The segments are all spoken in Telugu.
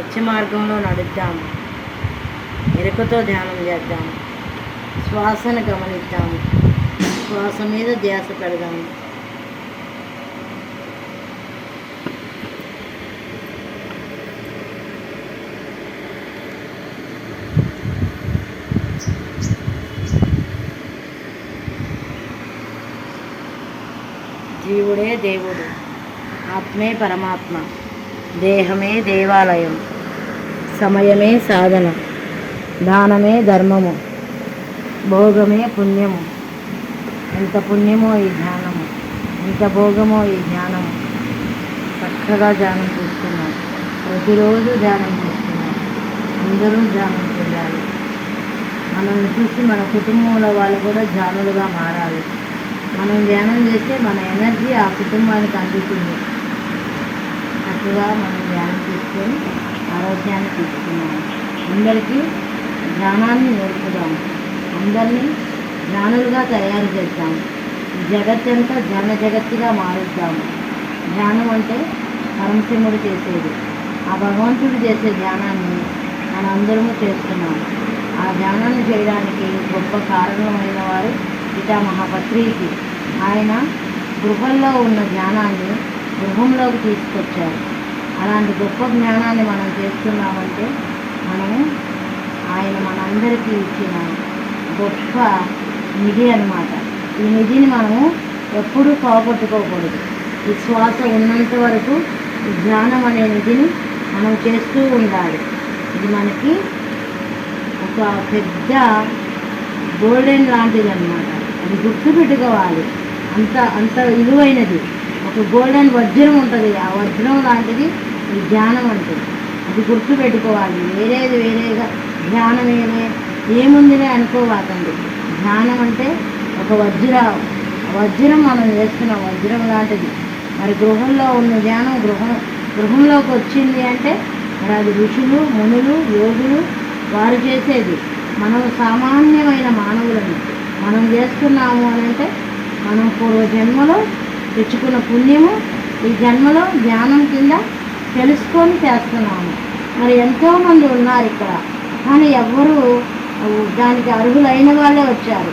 సత్య మార్గంలో నడుద్దాము. ఎరుకతో ధ్యానం చేద్దాము. శ్వాసను గమనిద్దాము. శ్వాస మీద ధ్యాస పెడదాము. జీవుడే దేవుడు. ఆత్మే పరమాత్మ. దేహమే దేవాలయం. సమయమే సాధన. దానమే ధర్మము. భోగమే పుణ్యము. ఎంత పుణ్యమో ఈ ధ్యానము. ఎంత భోగమో ఈ ధ్యానము. చక్కగా ధ్యానం చేస్తున్నాం. ప్రతిరోజు ధ్యానం చేస్తున్నాం. అందరూ ధ్యానం చేయాలి. మనల్ని చూసి మన కుటుంబంలో వాళ్ళు కూడా ధ్యానులుగా మారాలి. మనం ధ్యానం చేస్తే మన ఎనర్జీ ఆ కుటుంబానికి అందుతుంది. చక్కగా మనం ధ్యానం తీసుకొని ఆరోగ్యాన్ని తీసుకున్నాం అందరికీ ధ్యానాన్ని నేర్పుదాం. అందరినీ జ్ఞానులుగా తయారు చేద్దాం. జగత్తంతా జ్ఞాన జగత్తుగా మారుద్దాం. ధ్యానం అంటే పరమశివుడు చేసేది. ఆ భగవంతుడు చేసే ధ్యానాన్ని మనందరము చేస్తున్నాం. ఆ ధ్యానాన్ని చేయడానికి గొప్ప కారణమైన వారు పితామహాపత్రికి ఆయన గృహంలో ఉన్న జ్ఞానాన్ని గృహంలోకి తీసుకొచ్చారు. అలాంటి గొప్ప జ్ఞానాన్ని మనం చేస్తున్నామంటే మనము ఆయన మనందరికీ ఇచ్చిన గొప్ప నిధి అన్నమాట. ఈ నిధిని మనము ఎప్పుడూ పోగొట్టుకోకూడదు. ఈ శ్వాస ఉన్నంత వరకు ఈ అనే నిధిని మనం చేస్తూ ఉండాలి. ఇది మనకి ఒక పెద్ద గోల్డెన్ లాంటిది అనమాట అది గుర్తుపెట్టుకోవాలి. అంత అంత విలువైనది గోల్డెన్ వజ్రం ఉంటుంది ఆ వజ్రం లాంటిది ధ్యానం అంటుంది అది గుర్తుపెట్టుకోవాలి. వేరేది వేరేగా ధ్యానం వేరే ఏముందిలే అనుకోవాకండి. ధ్యానం అంటే ఒక వజ్ర వజ్రం మనం చేస్తున్నాం వజ్రం లాంటిది. మరి గృహంలో ఉన్న ధ్యానం గృహం గృహంలోకి వచ్చింది అంటే మరి అది ఋషులు మునులు యోగులు వారు చేసేది. మనం సామాన్యమైన మానవులను మనం చేస్తున్నాము అని అంటే మనం పూర్వజన్మలో తెచ్చుకున్న పుణ్యము ఈ జన్మలో జ్ఞానం కింద తెలుసుకొని చేస్తున్నాము. మరి ఎంతోమంది ఉన్నారు ఇక్కడ. కానీ ఎవ్వరూ దానికి అర్హులైన వాళ్ళే వచ్చారు.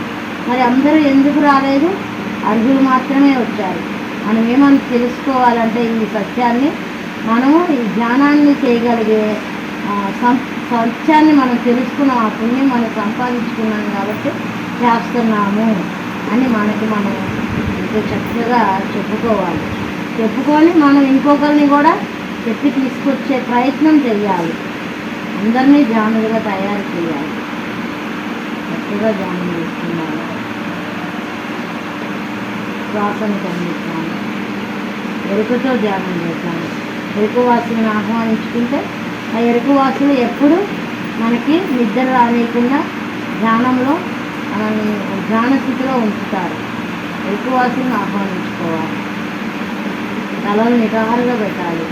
మరి అందరూ ఎందుకు రాలేదు? అర్హులు మాత్రమే వచ్చారు. మనం ఏమని తెలుసుకోవాలంటే ఈ సత్యాన్ని మనము ఈ జ్ఞానాన్ని చేయగలిగే సత్యాన్ని మనం తెలుసుకున్నాం ఆ పుణ్యం మనం సంపాదించుకున్నాం కాబట్టి చేస్తున్నాము అని మనకి మనం ఎంతో చక్కగా చెప్పుకోవాలి. చెప్పుకొని మనం ఇంకొకరిని కూడా చెప్పి తీసుకొచ్చే ప్రయత్నం చేయాలి అందరినీ జానులుగా తయారు చేయాలి చక్కగా జానం చేస్తున్నాను శ్వాసను గమనిస్తాను ఎరుకతో ధ్యానం చేస్తాను ఎరుకు వాసులను ఆహ్వానించుకుంటే ఆ ఎరుకు వాసులు ఎప్పుడు మనకి నిద్ర రానియకుండా ధ్యానంలో మనల్ని ధ్యాన స్థితిలో ఉంచుతారు. ఎరుకు ఆహ్వానించుకోవాలి. తలలు నిటారుగా పెట్టాలి.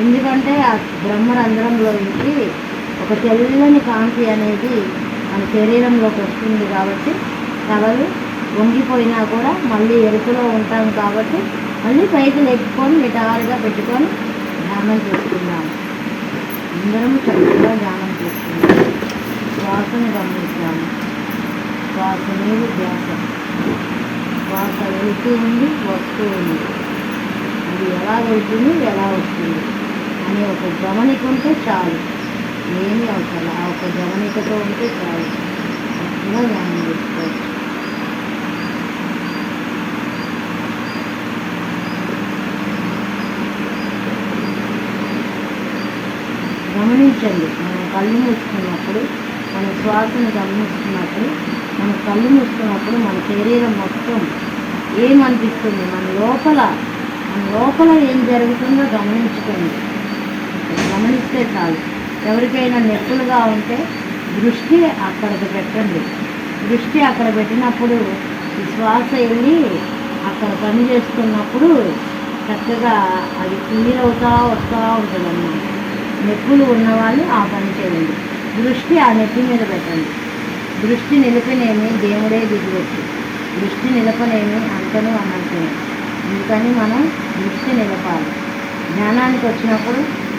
ఎందుకంటే ఆ బ్రహ్మరంధ్రంలో నుంచి ఒక తెల్లని కాంతి అనేది మన శరీరంలోకి వస్తుంది కాబట్టి తలలు వంగిపోయినా కూడా మళ్ళీ ఎరుపులో ఉంటాం కాబట్టి మళ్ళీ పైకి లేపుకొని నిటారుగా పెట్టుకొని ధ్యానం చేసుకుందాం అందరం చక్కగా ధ్యానం చేస్తున్నాం శ్వాసను గమనిస్తాము శ్వాస మీద ధ్యాస. శ్వాస వెళుతూ ఉంది వస్తూ ఉంది అది ఎలా వెళ్తుంది ఎలా వస్తుంది అనే ఒక గమనిక ఉంటే చాలు. ఏమి అవసరం ఆ ఒక గమనికతో ఉంటే చాలు. చక్కగా ధ్యానం చేసుకోవచ్చు గమనించండి. మనం కళ్ళు మూసుకున్నప్పుడు మన శ్వాసను గమనిస్తున్నప్పుడు మన కళ్ళు మూసుకున్నప్పుడు మన శరీరం మొత్తం ఏమనిపిస్తుంది? మన లోపల మన లోపల ఏం జరుగుతుందో గమనించుకోండి. గమనిస్తే చాలు. ఎవరికైనా నొప్పులుగా ఉంటే దృష్టి అక్కడికి పెట్టండి. దృష్టి అక్కడ పెట్టినప్పుడు శ్వాస వెళ్ళి అక్కడ పని చేస్తున్నప్పుడు చక్కగా అది క్లియర్ అవుతా వస్తూ ఉంటుంది అన్నమాట నొప్పులు ఉన్నవాళ్ళు ఆ పని చేయండి. దృష్టి ఆ నెత్తి మీద పెట్టండి దృష్టి నిలిపినేమి దేవుడే దిగువచ్చు దృష్టి నిలపనేమి అంతను అన్నట్టు అందుకని మనం దృష్టి నిలపాలి. జ్ఞానానికి వచ్చినప్పుడు